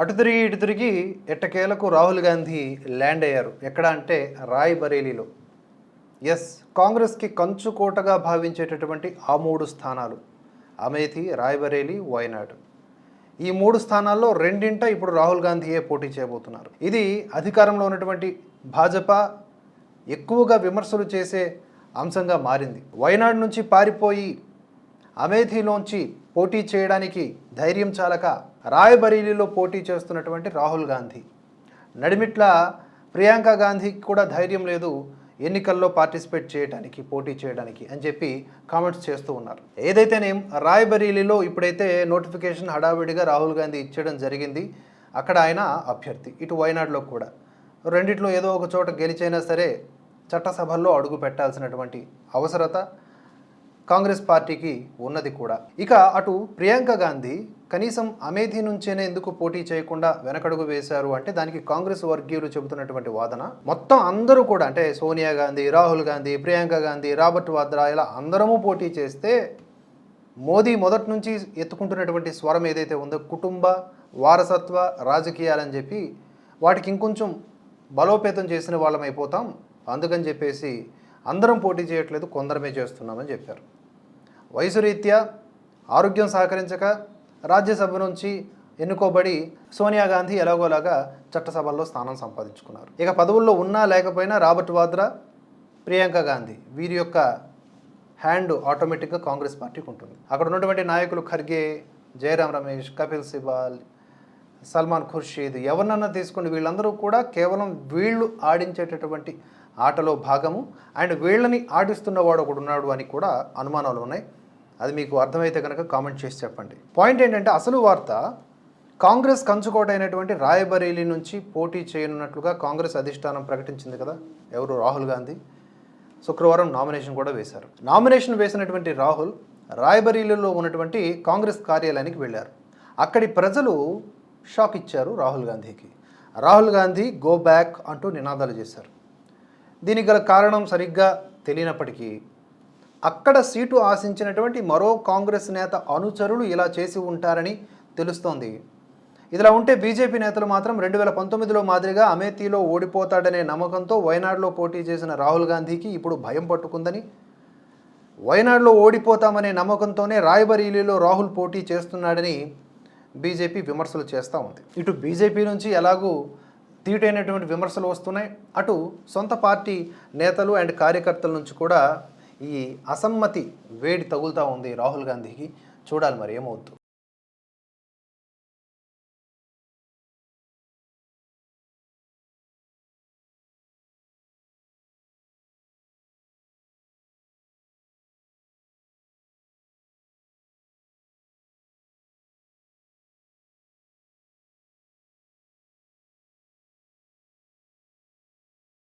అటు తిరిగి ఇటు తిరిగి ఎట్టకేలకు రాహుల్ గాంధీ ల్యాండ్ అయ్యారు. ఎక్కడ అంటే రాయ్ బరేలీలో ఎస్ కాంగ్రెస్కి కంచుకోటగా భావించేటటువంటి ఆ మూడు స్థానాలు. అమేథి రాయ్బరేలీ వయనాడ్. ఈ మూడు స్థానాల్లో రెండింట ఇప్పుడు రాహుల్ గాంధీయే పోటీ చేయబోతున్నారు. ఇది అధికారంలో ఉన్నటువంటి భాజపా ఎక్కువగా విమర్శలు చేసే అంశంగా మారింది. వయనాడ్ నుంచి పారిపోయి అమేథీలోంచి పోటీ చేయడానికి ధైర్యం చాలక రాయబరేలీలో పోటీ చేస్తున్నటువంటి రాహుల్ గాంధీ. నడిమిట్ల ప్రియాంక గాంధీకి కూడా ధైర్యం లేదు ఎన్నికల్లో పార్టిసిపేట్ చేయడానికి పోటీ చేయడానికి అని చెప్పి కామెంట్స్ చేస్తూ ఉన్నారు. ఏదైతేనేం రాయబరేలీలో ఇప్పుడైతే నోటిఫికేషన్ హడావిడిగా రాహుల్ గాంధీ ఇచ్చేయడం జరిగింది. అక్కడ ఆయన అభ్యర్థి. ఇటు వయనాడులో కూడా. రెండిట్లో ఏదో ఒక చోట గెలిచైనా సరే చట్టసభల్లో అడుగు పెట్టాల్సినటువంటి అవసరత కాంగ్రెస్ పార్టీకి ఉన్నది కూడా. ఇక అటు ప్రియాంక గాంధీ కనీసం అమేథీ నుంచేనే ఎందుకు పోటీ చేయకుండా వెనకడుగు వేశారు అంటే దానికి కాంగ్రెస్ వర్గీయులు చెబుతున్నటువంటి వాదన. మొత్తం అందరూ కూడా అంటే సోనియా గాంధీ రాహుల్ గాంధీ ప్రియాంక గాంధీ రాబర్ట్ వాద్రా ఇలా అందరము పోటీ చేస్తే మోదీ మొదటి నుంచి ఎత్తుకుంటున్నటువంటి స్వరం ఏదైతే ఉందో కుటుంబ వారసత్వ రాజకీయాలని చెప్పి వాటికి ఇంకొంచెం బలోపేతం చేసిన వాళ్ళం అయిపోతాం అందుకని చెప్పేసి అందరం పోటీ చేయట్లేదు కొందరమే చేస్తున్నామని చెప్పారు. వయసు రీత్యా ఆరోగ్యం సహకరించక రాజ్యసభ నుంచి ఎన్నుకోబడి సోనియా గాంధీ ఎలాగోలాగా చట్టసభల్లో స్థానం సంపాదించుకున్నారు. ఇక పదవుల్లో ఉన్నా లేకపోయినా రాబర్ట్ వాద్రా ప్రియాంక గాంధీ వీరి యొక్క హ్యాండ్ ఆటోమేటిక్గా కాంగ్రెస్ పార్టీకి ఉంటుంది. అక్కడ ఉన్నటువంటి నాయకులు ఖర్గే జయరాం రమేష్ కపిల్ సిబాల్ సల్మాన్ ఖుర్షీద్ ఎవరినన్నా తీసుకుని వీళ్ళందరూ కూడా కేవలం వీళ్ళు ఆడించేటటువంటి ఆటలో భాగము. అండ్ వీళ్ళని ఆడిస్తున్నవాడు ఒకడు ఉన్నాడు అని కూడా అనుమానాలు ఉన్నాయి. అది మీకు అర్థమైతే కనుక కామెంట్ చేసి చెప్పండి. పాయింట్ ఏంటంటే అసలు వార్త కాంగ్రెస్ కంచుకోటైనటువంటి రాయబరేలీ నుంచి పోటీ చేయనున్నట్లుగా కాంగ్రెస్ అధిష్టానం ప్రకటించింది కదా? ఎవరు? రాహుల్ గాంధీ. శుక్రవారం నామినేషన్ కూడా వేశారు. నామినేషన్ వేసినటువంటి రాహుల్ రాయబరేలీలో ఉన్నటువంటి కాంగ్రెస్ కార్యాలయానికి వెళ్ళారు. అక్కడి ప్రజలు షాక్ ఇచ్చారు రాహుల్ గాంధీకి. రాహుల్ గాంధీ గో బ్యాక్ అంటూ నినాదాలు చేశారు. దీనికి గల కారణం సరిగ్గా తెలియనప్పటికీ అక్కడ సీటు ఆశించినటువంటి మరో కాంగ్రెస్ నేత అనుచరులు ఇలా చేసి ఉంటారని తెలుస్తోంది. ఇదిలా ఉంటే బీజేపీ నేతలు మాత్రం రెండు వేల పంతొమ్మిదిలో మాదిరిగా అమేథీలో ఓడిపోతాడనే నమ్మకంతో వయనాడులో పోటీ చేసిన రాహుల్ గాంధీకి ఇప్పుడు భయం పట్టుకుందని వయనాడులో ఓడిపోతామనే నమ్మకంతోనే రాయబరీలీలో రాహుల్ పోటీ చేస్తున్నాడని బీజేపీ విమర్శలు చేస్తూ ఉంది. ఇటు బీజేపీ నుంచి ఎలాగూ తీటైనటువంటి విమర్శలు వస్తున్నాయి. అటు సొంత పార్టీ నేతలు అండ్ కార్యకర్తల నుంచి కూడా ఈ అసమ్మతి వేడి తగులుతూ ఉంది రాహుల్ గాంధీకి. చూడాలి మరి ఏమవుద్దు.